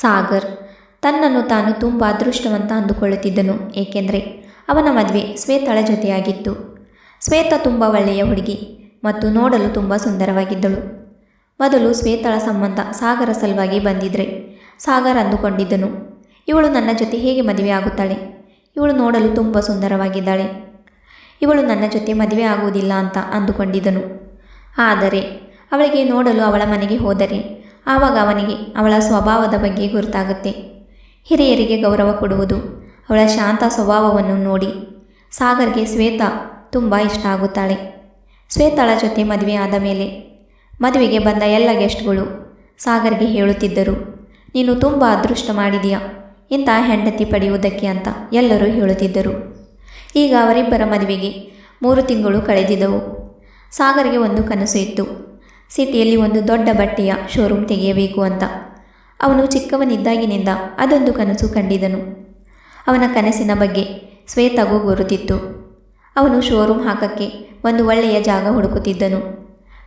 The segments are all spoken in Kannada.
ಸಾಗರ್. ತನ್ನನ್ನು ತಾನು ತುಂಬ ಅದೃಷ್ಟವಂತ ಅಂದುಕೊಳ್ಳುತ್ತಿದ್ದನು, ಏಕೆಂದರೆ ಅವನ ಮದುವೆ ಶ್ವೇತಳ ಜೊತೆಯಾಗಿತ್ತು. ಶ್ವೇತ ತುಂಬ ಒಳ್ಳೆಯ ಹುಡುಗಿ ಮತ್ತು ನೋಡಲು ತುಂಬ ಸುಂದರವಾಗಿದ್ದಳು. ಮೊದಲು ಶ್ವೇತಳ ಸಂಬಂಧ ಸಾಗರ ಸಲುವಾಗಿ ಬಂದಿದ್ರೆ ಸಾಗರ್ ಅಂದುಕೊಂಡಿದ್ದನು, ಇವಳು ನನ್ನ ಜೊತೆ ಹೇಗೆ ಮದುವೆ ಆಗುತ್ತಾಳೆ? ಇವಳು ನೋಡಲು ತುಂಬ ಸುಂದರವಾಗಿದ್ದಾಳೆ. ಇವಳು ನನ್ನ ಜೊತೆ ಮದುವೆ ಆಗುವುದಿಲ್ಲ ಅಂತ ಅಂದುಕೊಂಡಿದ್ದನು. ಆದರೆ ಅವಳಿಗೆ ನೋಡಲು ಅವಳ ಮನೆಗೆ ಹೋದರೆ ಆವಾಗ ಅವನಿಗೆ ಅವಳ ಸ್ವಭಾವದ ಬಗ್ಗೆ ಗುರುತಾಗುತ್ತೆ. ಹಿರಿಯರಿಗೆ ಗೌರವ ಕೊಡುವುದು, ಅವಳ ಶಾಂತ ಸ್ವಭಾವವನ್ನು ನೋಡಿ ಸಾಗರ್ಗೆ ಶ್ವೇತಾ ತುಂಬ ಇಷ್ಟ ಆಗುತ್ತಾಳೆ. ಶ್ವೇತಾಳ ಜೊತೆ ಮದುವೆ ಆದ ಮೇಲೆ ಮದುವೆಗೆ ಬಂದ ಎಲ್ಲ ಗೆಸ್ಟ್ಗಳು ಸಾಗರ್ಗೆ ಹೇಳುತ್ತಿದ್ದರು, ನೀನು ತುಂಬ ಅದೃಷ್ಟ ಮಾಡಿದೀಯಾ ಇಂಥ ಹೆಂಡತಿ ಪಡೆಯುವುದಕ್ಕೆ ಅಂತ ಎಲ್ಲರೂ ಹೇಳುತ್ತಿದ್ದರು. ಈಗ ಅವರಿಬ್ಬರ ಮದುವೆಗೆ ಮೂರು ತಿಂಗಳು ಕಳೆದಿದ್ದವು. ಸಾಗರ್ಗೆ ಒಂದು ಕನಸು ಇತ್ತು. ಸಿಟಿಯಲ್ಲಿ ಒಂದು ದೊಡ್ಡ ಬಟ್ಟೆಯ ಶೋರೂಮ್ ತೆಗೆಯಬೇಕು ಅಂತ. ಅವನು ಚಿಕ್ಕವನಿದ್ದಾಗಿನಿಂದ ಅದೊಂದು ಕನಸು ಕಂಡಿದನು. ಅವನ ಕನಸಿನ ಬಗ್ಗೆ ಶ್ವೇತಗೂ ಗುರುತಿತ್ತು. ಅವನು ಶೋರೂಮ್ ಹಾಕಕ್ಕೆ ಒಂದು ಒಳ್ಳೆಯ ಜಾಗ ಹುಡುಕುತ್ತಿದ್ದನು.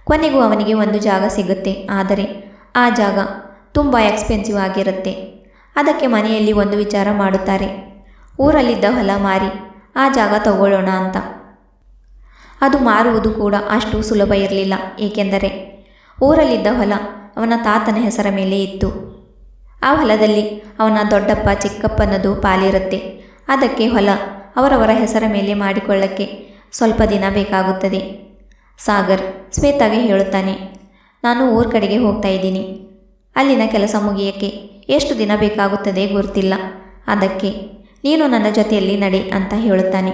ಕೊನೆಗೂ ಅವನಿಗೆ ಒಂದು ಜಾಗ ಸಿಗುತ್ತೆ, ಆದರೆ ಆ ಜಾಗ ತುಂಬ ಎಕ್ಸ್ಪೆನ್ಸಿವ್ ಆಗಿರುತ್ತೆ. ಅದಕ್ಕೆ ಮನೆಯಲ್ಲಿ ಒಂದು ವಿಚಾರ ಮಾಡುತ್ತಾರೆ. ಊರಲ್ಲಿದ್ದ ಹೊಲ ಮಾರಿ, ಆ ಜಾಗ ತಗೊಳ್ಳೋಣ ಅಂತ. ಅದು ಮಾರುವುದು ಕೂಡ ಅಷ್ಟು ಸುಲಭ ಇರಲಿಲ್ಲ. ಏಕೆಂದರೆ ಊರಲ್ಲಿದ್ದ ಹೊಲ ಅವನ ತಾತನ ಹೆಸರ ಮೇಲೆ ಇತ್ತು. ಆ ಹೊಲದಲ್ಲಿ ಅವನ ದೊಡ್ಡಪ್ಪ ಚಿಕ್ಕಪ್ಪನದು ಪಾಲಿರುತ್ತೆ. ಅದಕ್ಕೆ ಹೊಲ ಅವರವರ ಹೆಸರ ಮೇಲೆ ಮಾಡಿಕೊಳ್ಳಕ್ಕೆ ಸ್ವಲ್ಪ ದಿನ ಬೇಕಾಗುತ್ತದೆ. ಸಾಗರ್ ಶ್ವೇತಾಗೆ ಹೇಳುತ್ತಾನೆ, ನಾನು ಊರ ಕಡೆಗೆ ಹೋಗ್ತಾ ಇದ್ದೀನಿ. ಅಲ್ಲಿನ ಕೆಲಸ ಮುಗಿಯಕ್ಕೆ ಎಷ್ಟು ದಿನ ಬೇಕಾಗುತ್ತದೆ ಗೊತ್ತಿಲ್ಲ. ಅದಕ್ಕೆ ನೀನು ನನ್ನ ಜೊತೆಯಲ್ಲಿ ನಡೆ ಅಂತ ಹೇಳುತ್ತಾನೆ.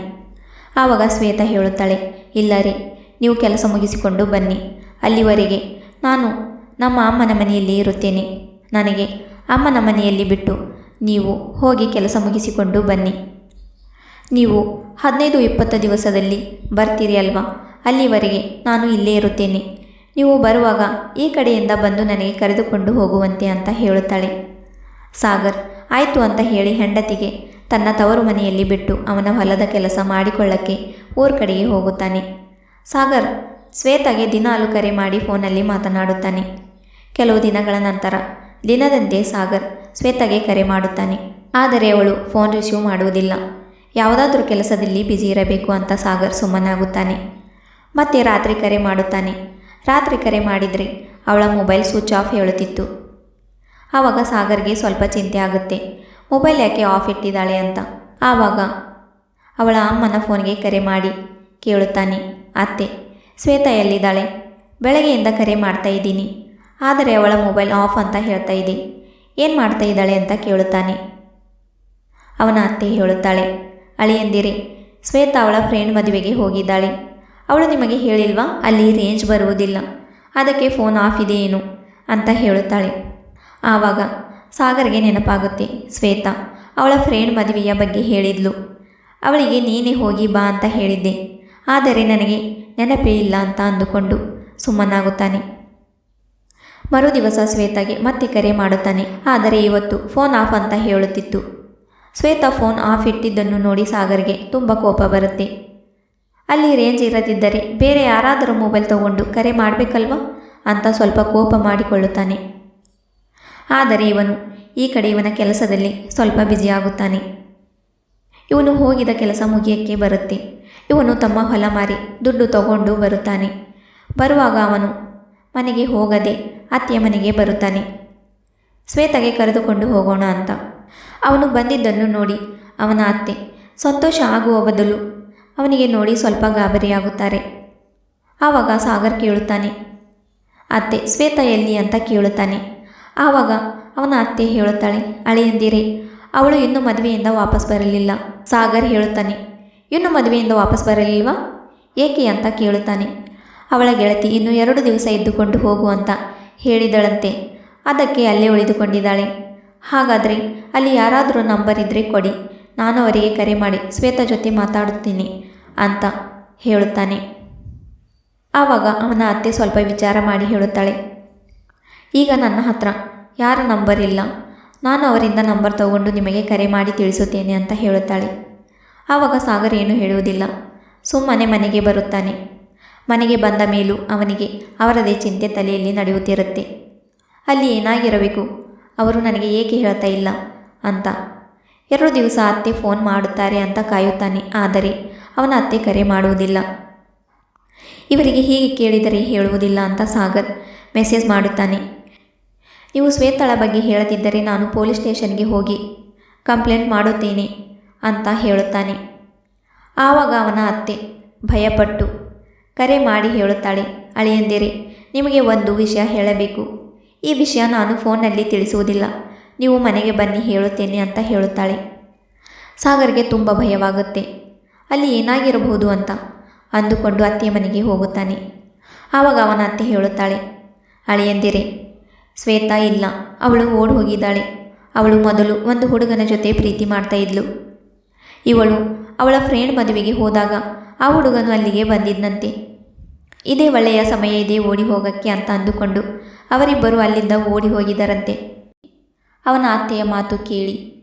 ಆವಾಗ ಶ್ವೇತ ಹೇಳುತ್ತಾಳೆ, ಇಲ್ಲ ರೀ, ನೀವು ಕೆಲಸ ಮುಗಿಸಿಕೊಂಡು ಬನ್ನಿ. ಅಲ್ಲಿವರೆಗೆ ನಾನು ನಮ್ಮ ಅಮ್ಮನ ಮನೆಯಲ್ಲಿ ಇರುತ್ತೇನೆ. ನನಗೆ ಅಮ್ಮನ ಮನೆಯಲ್ಲಿ ಬಿಟ್ಟು ನೀವು ಹೋಗಿ ಕೆಲಸ ಮುಗಿಸಿಕೊಂಡು ಬನ್ನಿ. ನೀವು ಹದಿನೈದು ಇಪ್ಪತ್ತು ದಿವಸದಲ್ಲಿ ಬರ್ತೀರಿ ಅಲ್ವಾ? ಅಲ್ಲಿವರೆಗೆ ನಾನು ಇಲ್ಲೇ ಇರುತ್ತೇನೆ. ನೀವು ಬರುವಾಗ ಈ ಕಡೆಯಿಂದ ಬಂದು ನನಗೆ ಕರೆದುಕೊಂಡು ಹೋಗುವಂತೆ ಅಂತ ಹೇಳುತ್ತಾಳೆ. ಸಾಗರ್, ಆಯಿತು ಅಂತ ಹೇಳಿ ಹೆಂಡತಿಗೆ ತನ್ನ ತವರು ಮನೆಯಲ್ಲಿ ಬಿಟ್ಟು ಅವನ ಹೊಲದ ಕೆಲಸ ಮಾಡಿಕೊಳ್ಳಕ್ಕೆ ಊರ ಕಡೆಗೆ ಹೋಗುತ್ತಾನೆ. ಸಾಗರ್ ಶ್ವೇತಾಗೆ ದಿನಾಲು ಕರೆ ಮಾಡಿ ಫೋನಲ್ಲಿ ಮಾತನಾಡುತ್ತಾನೆ. ಕೆಲವು ದಿನಗಳ ನಂತರ ದಿನದಂತೆ ಸಾಗರ್ ಶ್ವೇತಾಗೆ ಕರೆ ಮಾಡುತ್ತಾನೆ. ಆದರೆ ಅವಳು ಫೋನ್ ರಿಸೀವ್ ಮಾಡುವುದಿಲ್ಲ. ಯಾವುದಾದ್ರೂ ಕೆಲಸದಲ್ಲಿ ಬ್ಯುಸಿ ಇರಬೇಕು ಅಂತ ಸಾಗರ್ ಸುಮ್ಮನಾಗುತ್ತಾನೆ. ಮತ್ತೆ ರಾತ್ರಿ ಕರೆ ಮಾಡುತ್ತಾನೆ. ರಾತ್ರಿ ಕರೆ ಮಾಡಿದರೆ ಅವಳ ಮೊಬೈಲ್ ಸ್ವಿಚ್ ಆಫ್ ಹೇಳುತ್ತಿತ್ತು. ಆವಾಗ ಸಾಗರ್ಗೆ ಸ್ವಲ್ಪ ಚಿಂತೆ ಆಗುತ್ತೆ. ಮೊಬೈಲ್ ಯಾಕೆ ಆಫ್ ಇಟ್ಟಿದ್ದಾಳೆ ಅಂತ. ಆವಾಗ ಅವಳ ಅಮ್ಮನ ಫೋನ್ಗೆ ಕರೆ ಮಾಡಿ. ಕೇಳುತ್ತಾನೆ, ಅತ್ತೆ, ಶ್ವೇತಾ ಎಲ್ಲಿದ್ದಾಳೆ? ಬೆಳಗ್ಗೆಯಿಂದ ಕರೆ ಮಾಡ್ತಾ ಇದ್ದೀನಿ. ಆದರೆ ಅವಳ ಮೊಬೈಲ್ ಆಫ್ ಅಂತ ಹೇಳ್ತಾ ಇದೆ. ಏನು ಮಾಡ್ತಾ ಇದ್ದಾಳೆ ಅಂತ ಕೇಳುತ್ತಾನೆ. ಅವನ ಅತ್ತೆ ಹೇಳುತ್ತಾಳೆ, ಅಳಿಯಂದಿರೆ, ಶ್ವೇತಾ ಅವಳ ಫ್ರೆಂಡ್ ಮದುವೆಗೆ ಹೋಗಿದ್ದಾಳೆ. ಅವಳು ನಿಮಗೆ ಹೇಳಿಲ್ವಾ? ಅಲ್ಲಿ ರೇಂಜ್ ಬರುವುದಿಲ್ಲ. ಅದಕ್ಕೆ ಫೋನ್ ಆಫ್ ಇದೆ ಏನು? ಅಂತ ಹೇಳುತ್ತಾಳೆ. ಆವಾಗ ಸಾಗರ್ಗೆ ನೆನಪಾಗುತ್ತೆ. ಶ್ವೇತಾ, ಅವಳ ಫ್ರೆಂಡ್ ಮದುವೆಯ ಬಗ್ಗೆ ಹೇಳಿದ್ಲು. ಅವಳಿಗೆ, ನೀನೇ ಹೋಗಿ ಬಾ ಅಂತ ಹೇಳಿದ್ದೆ. ಆದರೆ ನನಗೆ ನೆನಪೇ ಇಲ್ಲ ಅಂತ ಅಂದುಕೊಂಡು ಸುಮ್ಮನಾಗುತ್ತಾನೆ. ಮರುದಿವಸ ಶ್ವೇತಾಗೆ ಮತ್ತೆ ಕರೆ ಮಾಡುತ್ತಾನೆ. ಆದರೆ ಇವತ್ತು ಫೋನ್ ಆಫ್ ಅಂತ ಹೇಳುತ್ತಿತ್ತು. ಶ್ವೇತಾ ಫೋನ್ ಆಫ್ ಇಟ್ಟಿದ್ದನ್ನು ನೋಡಿ ಸಾಗರ್ಗೆ ತುಂಬ ಕೋಪ ಬರುತ್ತೆ. ಅಲ್ಲಿ ರೇಂಜ್ ಇರದಿದ್ದರೆ ಬೇರೆ ಯಾರಾದರೂ ಮೊಬೈಲ್ ತಗೊಂಡು ಕರೆ ಮಾಡಬೇಕಲ್ವಾ? ಅಂತ ಸ್ವಲ್ಪ ಕೋಪ ಮಾಡಿಕೊಳ್ಳುತ್ತಾನೆ. ಆದರೆ ಇವನು ಈ ಕಡೆ ಇವನ ಕೆಲಸದಲ್ಲಿ ಸ್ವಲ್ಪ ಬ್ಯುಸಿಯಾಗುತ್ತಾನೆ ಇವನು ಹೋಗಿದ ಕೆಲಸ ಮುಗಿಯಕ್ಕೆ ಬರುತ್ತೆ. ಇವನು ತಮ್ಮ ಹೊಲ ಮಾರಿ ದುಡ್ಡು ತಗೊಂಡು ಬರುತ್ತಾನೆ. ಬರುವಾಗ ಅವನು ಮನೆಗೆ ಹೋಗದೆ ಅತ್ತೆಯ ಮನೆಗೆ ಬರುತ್ತಾನೆ. ಶ್ವೇತಗೆ ಕರೆದುಕೊಂಡು ಹೋಗೋಣ ಅಂತ. ಅವನು ಬಂದಿದ್ದನ್ನು ನೋಡಿ ಅವನ ಅತ್ತೆ ಸಂತೋಷ ಆಗುವ ಬದಲು ಅವನಿಗೆ ನೋಡಿ ಸ್ವಲ್ಪ ಗಾಬರಿಯಾಗುತ್ತಾರೆ. ಆವಾಗ ಸಾಗರ್ ಕೇಳುತ್ತಾನೆ, ಅತ್ತೆ, ಶ್ವೇತ ಎಲ್ಲಿ? ಅಂತ ಕೇಳುತ್ತಾನೆ. ಆವಾಗ ಅವನ ಅತ್ತೆ ಹೇಳುತ್ತಾಳೆ ಎಂದಿರಿ ಅವಳು ಇನ್ನೂ ಮದುವೆಯಿಂದ ವಾಪಸ್ ಬರಲಿಲ್ಲ. ಸಾಗರ್ ಹೇಳುತ್ತಾನೆ, ಇನ್ನು ಮದುವೆಯಿಂದ ವಾಪಸ್ ಬರಲಿಲ್ವಾ? ಏಕೆ? ಅಂತ ಕೇಳುತ್ತಾನೆ, ಅವಳ ಗೆಳತಿ ಇನ್ನು ಎರಡು ದಿವಸ ಇದ್ದುಕೊಂಡು ಹೋಗು ಅಂತ ಹೇಳಿದಳಂತೆ. ಅದಕ್ಕೆ ಅಲ್ಲೇ ಉಳಿದುಕೊಂಡಿದ್ದಾಳೆ. ಹಾಗಾದರೆ ಅಲ್ಲಿ ಯಾರಾದರೂ ನಂಬರ್ ಇದ್ದರೆ ಕೊಡಿ, ನಾನು ಅವರಿಗೆ ಕರೆ ಮಾಡಿ ಶ್ವೇತಾ ಜೊತೆ ಮಾತಾಡುತ್ತೀನಿ ಅಂತ ಹೇಳುತ್ತಾನೆ. ಆವಾಗ ಅವನ ಅತ್ತೆ ಸ್ವಲ್ಪ ವಿಚಾರ ಮಾಡಿ ಹೇಳುತ್ತಾಳೆ ಈಗ ನನ್ನ ಹತ್ರ ಯಾರ ನಂಬರ್ ಇಲ್ಲ. ನಾನು ಅವರಿಂದ ನಂಬರ್ ತಗೊಂಡು ನಿಮಗೆ ಕರೆ ಮಾಡಿ ತಿಳಿಸುತ್ತೇನೆ ಅಂತ ಹೇಳುತ್ತಾಳೆ. ಆವಾಗ ಸಾಗರ್ ಏನು ಹೇಳುವುದಿಲ್ಲ. ಸುಮ್ಮನೆ ಮನೆಗೆ ಬರುತ್ತಾನೆ. ಮನೆಗೆ ಬಂದ ಮೇಲೂ ಅವನಿಗೆ ಅವರದೇ ಚಿಂತೆ ತಲೆಯಲ್ಲಿ ನಡೆಯುತ್ತಿರುತ್ತೆ. ಅಲ್ಲಿ ಏನಾಗಿರಬೇಕು? ಅವರು ನನಗೆ ಏಕೆ ಹೇಳ್ತಾ ಇಲ್ಲ ಅಂತ. ಎರಡು ದಿವಸ ಅತ್ತೆ ಫೋನ್ ಮಾಡುತ್ತಾರೆ ಅಂತ ಕಾಯುತ್ತಾನೆ. ಆದರೆ ಅವನ ಅತ್ತೆ ಕರೆ ಮಾಡುವುದಿಲ್ಲ. ಇವರಿಗೆ ಹೀಗೆ ಕೇಳಿದರೆ ಹೇಳುವುದಿಲ್ಲ ಅಂತ ಸಾಗರ್ ಮೆಸೇಜ್ ಮಾಡುತ್ತಾನೆ. ನೀವು ಶ್ವೇತಳ ಬಗ್ಗೆ ಹೇಳದಿದ್ದರೆ ನಾನು ಪೊಲೀಸ್ ಸ್ಟೇಷನ್ಗೆ ಹೋಗಿ ಕಂಪ್ಲೇಂಟ್ ಮಾಡುತ್ತೇನೆ ಅಂತ ಹೇಳುತ್ತಾನೆ. ಆವಾಗ ಅವನ ಅತ್ತೆ ಭಯಪಟ್ಟು ಕರೆ ಮಾಡಿ ಹೇಳುತ್ತಾಳೆ, ಅಳಿಯಂದಿರಿ, ನಿಮಗೆ ಒಂದು ವಿಷಯ ಹೇಳಬೇಕು. ಈ ವಿಷಯ ನಾನು ಫೋನ್ನಲ್ಲಿ ತಿಳಿಸುವುದಿಲ್ಲ. ನೀವು ಮನೆಗೆ ಬನ್ನಿ, ಹೇಳುತ್ತೇನೆ ಅಂತ ಹೇಳುತ್ತಾಳೆ. ಸಾಗರ್ಗೆ ತುಂಬ ಭಯವಾಗುತ್ತೆ. ಅಲ್ಲಿ ಏನಾಗಿರಬಹುದು ಅಂತ ಅಂದುಕೊಂಡು ಅತ್ತೆ ಮನೆಗೆ ಹೋಗುತ್ತಾನೆ. ಆವಾಗ ಅವನ ಅತ್ತೆ ಹೇಳುತ್ತಾಳೆ, ಅಳಿಯಂದಿರೆ ಶ್ವೇತಾ ಇಲ್ಲ. ಅವಳು ಓಡಿ ಹೋಗಿದ್ದಾಳೆ. ಅವಳು ಮೊದಲು ಒಂದು ಹುಡುಗನ ಜೊತೆ ಪ್ರೀತಿ ಮಾಡ್ತಾ ಇದ್ಲು. ಇವಳು ಅವಳ ಫ್ರೆಂಡ್ ಮದುವೆಗೆ ಹೋದಾಗ ಆ ಹುಡುಗನು ಅಲ್ಲಿಗೆ ಬಂದಿದ್ದಂತೆ ಇದೇ ಒಳ್ಳೆಯ ಸಮಯ, ಇದೆ ಓಡಿ ಹೋಗಕ್ಕೆ ಅಂತ ಅಂದುಕೊಂಡು ಅವರಿಬ್ಬರು ಅಲ್ಲಿಂದ ಓಡಿ ಹೋಗಿದ್ದರಂತೆ ಅವನ ಅತ್ತೆಯ ಮಾತು ಕೇಳಿ.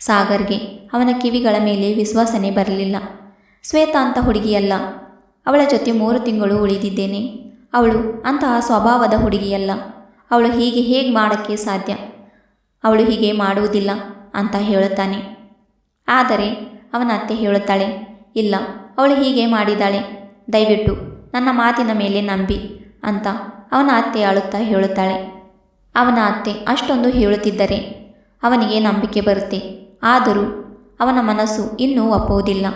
ಸಾಗರ್ಗೆ ಅವನ ಕಿವಿಗಳ ಮೇಲೆ ವಿಶ್ವಾಸನೆ ಬರಲಿಲ್ಲ. ಶ್ವೇತಾ ಅಂತ ಹುಡುಗಿಯಲ್ಲ. ಅವಳ ಜೊತೆ ಮೂರು ತಿಂಗಳು ಉಳಿದಿದ್ದೇನೆ. ಅವಳು ಅಂತಹ ಸ್ವಭಾವದ ಹುಡುಗಿಯಲ್ಲ. ಅವಳು ಹೀಗೆ ಹೇಗೆ ಮಾಡೋಕ್ಕೆ ಸಾಧ್ಯ? ಅವಳು ಹೀಗೆ ಮಾಡುವುದಿಲ್ಲ ಅಂತ ಹೇಳುತ್ತಾನೆ. ಆದರೆ ಅವನ ಅತ್ತೆ ಹೇಳುತ್ತಾಳೆ, ಇಲ್ಲ, ಅವಳು ಹೀಗೆ ಮಾಡಿದ್ದಾಳೆ, ದಯವಿಟ್ಟು ನನ್ನ ಮಾತಿನ ಮೇಲೆ ನಂಬಿ ಅಂತ ಅವನ ಅತ್ತೆ ಅಳುತ್ತಾ ಹೇಳುತ್ತಾಳೆ. ಅವನ ಅತ್ತೆ ಅಷ್ಟೊಂದು ಹೇಳುತ್ತಿದ್ದರೆ ಅವನಿಗೆ ನಂಬಿಕೆ ಬರುತ್ತೆ. ಆದರೂ ಅವನ ಮನಸ್ಸು ಇನ್ನೂ ಒಪ್ಪುವುದಿಲ್ಲ.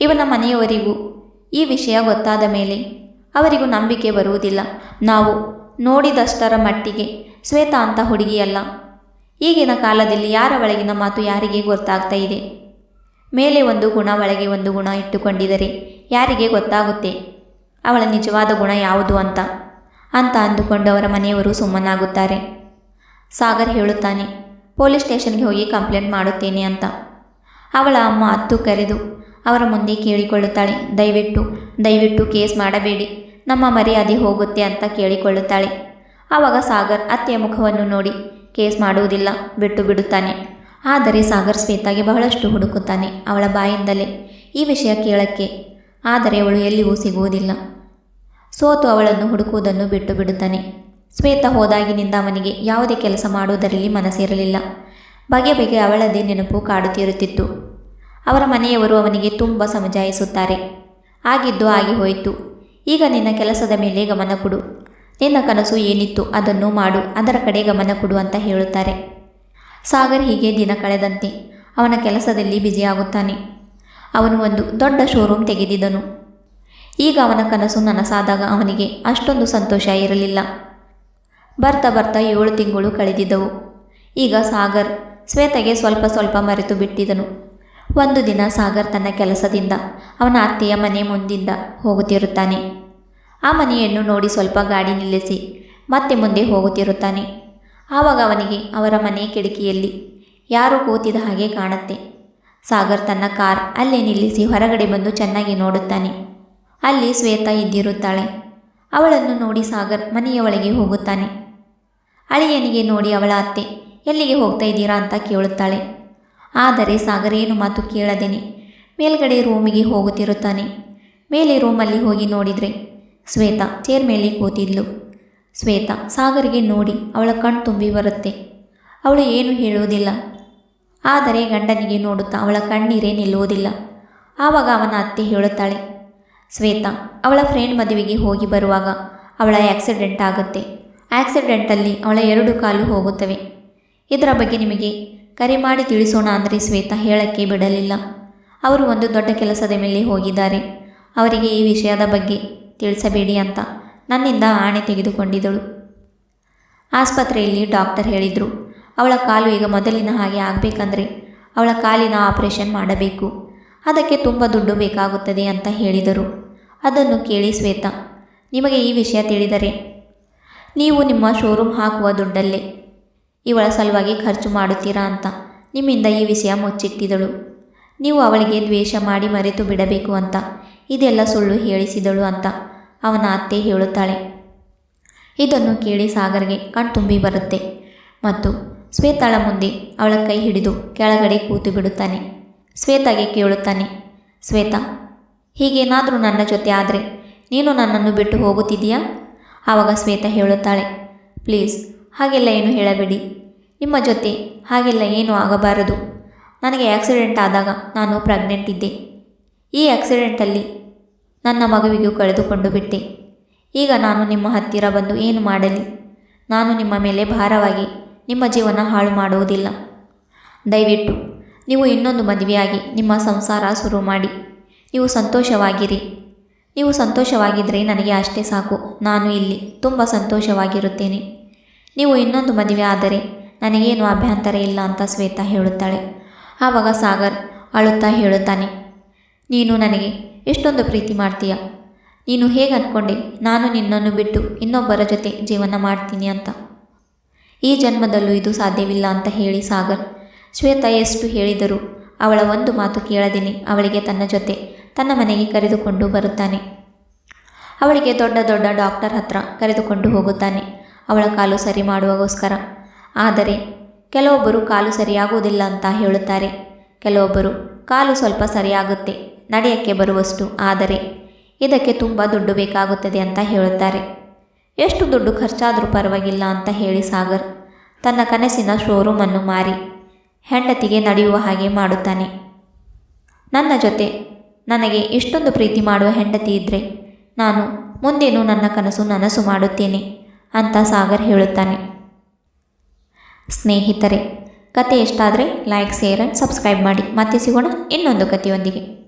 ಇವನ ಮನೆಯವರಿಗೂ ಈ ವಿಷಯ ಗೊತ್ತಾದ ಮೇಲೆ ಅವರಿಗೂ ನಂಬಿಕೆ ಬರುವುದಿಲ್ಲ. ನಾವು ನೋಡಿದಷ್ಟರ ಮಟ್ಟಿಗೆ ಶ್ವೇತಾ ಅಂತ ಹುಡುಗಿಯಲ್ಲ. ಈಗಿನ ಕಾಲದಲ್ಲಿ ಯಾರ ಒಳಗಿನ ಮಾತು ಯಾರಿಗೆ ಗೊತ್ತಾಗ್ತಾ ಇದೆ? ಮೇಲೆ ಒಂದು ಗುಣ, ಒಳಗೆ ಒಂದು ಗುಣ ಇಟ್ಟುಕೊಂಡಿದರೆ ಯಾರಿಗೆ ಗೊತ್ತಾಗುತ್ತೆ? ಅವಳ ನಿಜವಾದ ಗುಣ ಯಾವುದು ಅಂತ? ಅಂತ ಅಂದುಕೊಂಡು ಅವರ ಮನೆಯವರು ಸುಮ್ಮನಾಗುತ್ತಾರೆ. ಸಾಗರ್ ಹೇಳುತ್ತಾನೆ, ಪೊಲೀಸ್ ಸ್ಟೇಷನ್ಗೆ ಹೋಗಿ ಕಂಪ್ಲೇಂಟ್ ಮಾಡುತ್ತೇನೆ ಅಂತ. ಅವಳ ಅಮ್ಮ ಹತ್ತು ಕರೆದು ಅವರ ಮುಂದೆ ಕೇಳಿಕೊಳ್ಳುತ್ತಾಳೆ, ದಯವಿಟ್ಟು ದಯವಿಟ್ಟು ಕೇಸ್ ಮಾಡಬೇಡಿ. ನಮ್ಮ ಮರ್ಯಾದೆ ಹೋಗುತ್ತೆ ಅಂತ ಕೇಳಿಕೊಳ್ಳುತ್ತಾಳೆ. ಆವಾಗ ಸಾಗರ್ ಅತ್ತೆಯ ಮುಖವನ್ನು ನೋಡಿ ಕೇಸ್ ಮಾಡುವುದಿಲ್ಲ, ಬಿಟ್ಟು ಬಿಡುತ್ತಾನೆ. ಆದರೆ ಸಾಗರ್ ಶ್ವೇತಾಗೆ ಬಹಳಷ್ಟು ಹುಡುಕುತ್ತಾನೆ ಅವಳ ಬಾಯಿಂದಲೇ. ಈ ವಿಷಯ ಕೇಳಕ್ಕೆ ಆದರೆ ಅವಳು ಎಲ್ಲಿಗೂ ಸಿಗುವುದಿಲ್ಲ. ಸೋತು ಅವಳನ್ನು ಹುಡುಕುವುದನ್ನು ಬಿಟ್ಟು ಬಿಡುತ್ತಾನೆ. ಶ್ವೇತಾ ಹೋದಾಗಿನಿಂದ ಅವನಿಗೆ ಯಾವುದೇ ಕೆಲಸ ಮಾಡುವುದರಲ್ಲಿ ಮನಸ್ಸಿರಲಿಲ್ಲ. ಬಗೆ ಬಗೆ ಅವಳದೇ ನೆನಪು ಕಾಡುತ್ತಿರುತ್ತಿತ್ತು ಅವರ ಮನೆಯವರು ಅವನಿಗೆ ತುಂಬ ಸಮಜಾಯಿಸುತ್ತಾರೆ. ಆಗಿದ್ದು ಆಗಿ ಹೋಯಿತು. ಈಗ ನಿನ್ನ ಕೆಲಸದ ಮೇಲೆ ಗಮನ ಕೊಡು. ನಿನ್ನ ಕನಸು ಏನಿತ್ತು ಅದನ್ನು ಮಾಡು, ಅದರ ಕಡೆ ಗಮನ ಕೊಡು ಅಂತ ಹೇಳುತ್ತಾರೆ. ಸಾಗರ್ ಹೀಗೆ ದಿನ ಕಳೆದಂತೆ ಅವನ ಕೆಲಸದಲ್ಲಿ ಬ್ಯುಸಿಯಾಗುತ್ತಾನೆ ಅವನು ಒಂದು ದೊಡ್ಡ ಶೋರೂಮ್ ತೆಗೆದಿದ್ದನು ಈಗ ಅವನ ಕನಸು ನನಸಾದಾಗ ಅವನಿಗೆ ಅಷ್ಟೊಂದು ಸಂತೋಷ ಇರಲಿಲ್ಲ. ಬರ್ತಾ ಬರ್ತಾ ಏಳು ತಿಂಗಳು ಕಳೆದಿದ್ದವು. ಈಗ ಸಾಗರ್ ಶ್ವೇತಗೆ ಸ್ವಲ್ಪ ಸ್ವಲ್ಪ ಮರೆತು ಬಿಟ್ಟಿದನು. ಒಂದು ದಿನ ಸಾಗರ್ ತನ್ನ ಕೆಲಸದಿಂದ ಅವನ ಅತ್ತೆಯ ಮನೆ ಮುಂದಿಂದ ಹೋಗುತ್ತಿರುತ್ತಾನೆ. ಆ ಮನೆಯನ್ನು ನೋಡಿ ಸ್ವಲ್ಪ ಗಾಡಿ ನಿಲ್ಲಿಸಿ ಮತ್ತೆ ಮುಂದೆ ಹೋಗುತ್ತಿರುತ್ತಾನೆ. ಆವಾಗ ಅವನಿಗೆ ಅವರ ಮನೆ ಕಿಟಕಿಯಲ್ಲಿ ಯಾರು ಕೂತಿದ ಹಾಗೆ ಕಾಣುತ್ತೆ. ಸಾಗರ್ ತನ್ನ ಕಾರ್ ಅಲ್ಲೇ ನಿಲ್ಲಿಸಿ ಹೊರಗಡೆ ಬಂದು ಚೆನ್ನಾಗಿ ನೋಡುತ್ತಾನೆ. ಅಲ್ಲಿ ಶ್ವೇತಾ ಇದ್ದಿರುತ್ತಾಳೆ. ಅವಳನ್ನು ನೋಡಿ ಸಾಗರ್ ಮನೆಯ ಒಳಗೆ ಹೋಗುತ್ತಾನೆ. ಅಳಿಯನಿಗೆ ನೋಡಿ ಅವಳ ಅತ್ತೆ, ಎಲ್ಲಿಗೆ ಹೋಗ್ತಾ ಇದ್ದೀರಾ? ಅಂತ ಕೇಳುತ್ತಾಳೆ. ಆದರೆ ಸಾಗರ್ ಏನು ಮಾತು ಕೇಳದೇನೆ. ಮೇಲ್ಗಡೆ ರೂಮಿಗೆ ಹೋಗುತ್ತಿರುತ್ತಾನೆ. ಮೇಲೆ ರೂಮಲ್ಲಿ ಹೋಗಿ ನೋಡಿದರೆ ಶ್ವೇತಾ ಚೇರ್ ಮೇಲೆ ಕೂತಿದ್ಲು. ಶ್ವೇತಾ, ಸಾಗರಿಗೆ ನೋಡಿ ಅವಳ ಕಣ್ ತುಂಬಿ ಬರುತ್ತೆ. ಅವಳು ಏನು ಹೇಳುವುದಿಲ್ಲ. ಆದರೆ ಗಂಡನಿಗೆ ನೋಡುತ್ತಾ ಅವಳ ಕಣ್ಣೀರೇ ನಿಲ್ಲುವುದಿಲ್ಲ. ಆವಾಗ ಅವನ ಅತ್ತೆ ಹೇಳುತ್ತಾಳೆ, ಶ್ವೇತಾ, ಅವಳ ಫ್ರೆಂಡ್ ಮದುವೆಗೆ ಹೋಗಿ ಬರುವಾಗ ಅವಳ ಆಕ್ಸಿಡೆಂಟ್ ಆಗುತ್ತೆ. ಆಕ್ಸಿಡೆಂಟಲ್ಲಿ ಅವಳ ಎರಡು ಕಾಲು ಹೋಗುತ್ತವೆ. ಇದರ ಬಗ್ಗೆ ನಿಮಗೆ ಕರೆ ಮಾಡಿ ತಿಳಿಸೋಣ ಅಂದರೆ ಶ್ವೇತ ಹೇಳಕ್ಕೆ ಬಿಡಲಿಲ್ಲ. ಅವರು ಒಂದು ದೊಡ್ಡ ಕೆಲಸದ ಮೇಲೆ ಹೋಗಿದ್ದಾರೆ. ಅವರಿಗೆ ಈ ವಿಷಯದ ಬಗ್ಗೆ ತಿಳಿಸಬೇಡಿ ಅಂತ ನನ್ನಿಂದ ಆಣೆ ತೆಗೆದುಕೊಂಡಿದ್ದಳು. ಆಸ್ಪತ್ರೆಯಲ್ಲಿ ಡಾಕ್ಟರ್ ಹೇಳಿದರು, ಅವಳ ಕಾಲು ಈಗ ಮೊದಲಿನ ಹಾಗೆ ಆಗಬೇಕಂದ್ರೆ ಅವಳ ಕಾಲಿನ ಆಪರೇಷನ್ ಮಾಡಬೇಕು, ಅದಕ್ಕೆ ತುಂಬ ದುಡ್ಡು ಬೇಕಾಗುತ್ತದೆ ಅಂತ ಹೇಳಿದರು. ಅದನ್ನು ಕೇಳಿ ಶ್ವೇತಾ, ನಿಮಗೆ ಈ ವಿಷಯ ತಿಳಿದರೆ? ನೀವು ನಿಮ್ಮ ಶೋರೂಮ್ ಹಾಕುವ ದುಡ್ಡಲ್ಲೇ, ಇವಳ ಸಲುವಾಗಿ ಖರ್ಚು ಮಾಡುತ್ತೀರಾ ಅಂತ ನಿಮ್ಮಿಂದ ಈ ವಿಷಯ ಮುಚ್ಚಿಟ್ಟಿದಳು ನೀವು ಅವಳಿಗೆ ದ್ವೇಷ ಮಾಡಿ ಮರೆತು ಬಿಡಬೇಕು ಅಂತ ಇದೆಲ್ಲ ಸುಳ್ಳು ಹೇಳಿಸಿದಳು ಅಂತ ಅವನ ಅತ್ತೆ ಹೇಳುತ್ತಾಳೆ. ಇದನ್ನು ಕೇಳಿ ಸಾಗರ್ಗೆ ಕಣ್ತುಂಬಿ ಬರುತ್ತೆ. ಮತ್ತು ಶ್ವೇತಾಳ ಮುಂದೆ ಅವಳ ಕೈ ಹಿಡಿದು ಕೆಳಗಡೆ ಕೂತು ಬಿಡುತ್ತಾನೆ. ಶ್ವೇತಾಗೆ ಕೇಳುತ್ತಾನೆ, ಶ್ವೇತಾ, ಹೀಗೇನಾದರೂ ನನ್ನ ಜೊತೆ ಆದರೆ ನೀನು ನನ್ನನ್ನು ಬಿಟ್ಟು ಹೋಗುತ್ತಿದೆಯಾ ಆವಾಗ ಶ್ವೇತಾ ಹೇಳುತ್ತಾಳೆ, ಪ್ಲೀಸ್, ಹಾಗೆಲ್ಲ ಏನು ಹೇಳಬೇಡಿ. ನಿಮ್ಮ ಜೊತೆ ಹಾಗೆಲ್ಲ ಏನೂ ಆಗಬಾರದು. ನನಗೆ ಆಕ್ಸಿಡೆಂಟ್ ಆದಾಗ ನಾನು ಪ್ರೆಗ್ನೆಂಟ್ ಇದ್ದೆ. ಈ ಆಕ್ಸಿಡೆಂಟಲ್ಲಿ ನನ್ನ ಮಗುವಿಗೂ ಕಳೆದುಕೊಂಡು ಬಿಟ್ಟೆ. ಈಗ ನಾನು ನಿಮ್ಮ ಹತ್ತಿರ ಬಂದು ಏನು ಮಾಡಲಿ? ನಾನು ನಿಮ್ಮ ಮೇಲೆ ಭಾರವಾಗಿ ನಿಮ್ಮ ಜೀವನ ಹಾಳು ಮಾಡುವುದಿಲ್ಲ. ದಯವಿಟ್ಟು, ನೀವು ಇನ್ನೊಂದು ಮದುವೆಯಾಗಿ ನಿಮ್ಮ ಸಂಸಾರ ಶುರು ಮಾಡಿ. ನೀವು ಸಂತೋಷವಾಗಿರಿ. ನೀವು ಸಂತೋಷವಾಗಿದ್ದರೆ ನನಗೆ ಅಷ್ಟೇ ಸಾಕು. ನಾನು ಇಲ್ಲಿ ತುಂಬ ಸಂತೋಷವಾಗಿರುತ್ತೇನೆ. ನೀವು ಇನ್ನೊಂದು ಮದುವೆ ಆದರೆ ನನಗೇನು ಅಭ್ಯಂತರ ಇಲ್ಲ ಅಂತ ಶ್ವೇತಾ ಹೇಳುತ್ತಾಳೆ. ಆವಾಗ ಸಾಗರ್ ಅಳುತ್ತಾ ಹೇಳುತ್ತಾನೆ ನೀನು ನನಗೆ ಎಷ್ಟೊಂದು ಪ್ರೀತಿ ಮಾಡ್ತೀಯ? ನೀನು ಹೇಗೆ ಅಂದ್ಕೊಂಡೆ ನಾನು ನಿನ್ನನ್ನು ಬಿಟ್ಟು ಇನ್ನೊಬ್ಬರ ಜೊತೆ ಜೀವನ ಮಾಡ್ತೀನಿ ಅಂತ. ಈ ಜನ್ಮದಲ್ಲೂ ಇದು ಸಾಧ್ಯವಿಲ್ಲ ಅಂತ ಹೇಳಿ ಸಾಗರ್ ಶ್ವೇತಾ ಎಷ್ಟು ಹೇಳಿದರೂ ಅವಳ ಒಂದು ಮಾತು ಕೇಳದೇನೆ ಅವಳಿಗೆ ತನ್ನ ಜೊತೆ ತನ್ನ ಮನೆಗೆ ಕರೆದುಕೊಂಡು ಬರುತ್ತಾನೆ. ಅವಳಿಗೆ ದೊಡ್ಡ ದೊಡ್ಡ ಡಾಕ್ಟರ್ ಹತ್ರ ಕರೆದುಕೊಂಡು ಹೋಗುತ್ತಾನೆ. ಅವಳ ಕಾಲು ಸರಿ ಮಾಡುವಗೋಸ್ಕರ. ಆದರೆ ಕೆಲವೊಬ್ಬರು ಕಾಲು ಸರಿಯಾಗುವುದಿಲ್ಲ ಅಂತ ಹೇಳುತ್ತಾರೆ. ಕೆಲವೊಬ್ಬರು ಕಾಲು ಸ್ವಲ್ಪ ಸರಿಯಾಗುತ್ತೆ. ನಡೆಯಕ್ಕೆ ಬರುವಷ್ಟು. ಆದರೆ ಇದಕ್ಕೆ ತುಂಬ ದುಡ್ಡು ಬೇಕಾಗುತ್ತದೆ ಅಂತ ಹೇಳುತ್ತಾರೆ. ಎಷ್ಟು ದುಡ್ಡು ಖರ್ಚಾದರೂ ಪರವಾಗಿಲ್ಲ ಅಂತ ಹೇಳಿ ಸಾಗರ್ ತನ್ನ ಕನಸಿನ ಶೋರೂಮನ್ನು ಮಾರಿ ಹೆಂಡತಿಗೆ ನಡೆಯುವ ಹಾಗೆ ಮಾಡುತ್ತಾನೆ. ನನ್ನ ಜೊತೆ ನನಗೆ ಇಷ್ಟೊಂದು ಪ್ರೀತಿ ಮಾಡುವ ಹೆಂಡತಿ ಇದ್ದರೆ ನಾನು ಮುಂದೇನು ನನ್ನ ಕನಸು ನನಸು ಮಾಡುತ್ತೇನೆ ಅಂತ ಸಾಗರ್ ಹೇಳುತ್ತಾನೆ. ಸ್ನೇಹಿತರೆ ಕತೆ ಎಷ್ಟಾದರೆ ಲೈಕ್ ಶೇರ್ ಆ್ಯಂಡ್ ಸಬ್ಸ್ಕ್ರೈಬ್ ಮಾಡಿ. ಮತ್ತೆ ಸಿಗೋಣ ಇನ್ನೊಂದು ಕಥೆಯೊಂದಿಗೆ.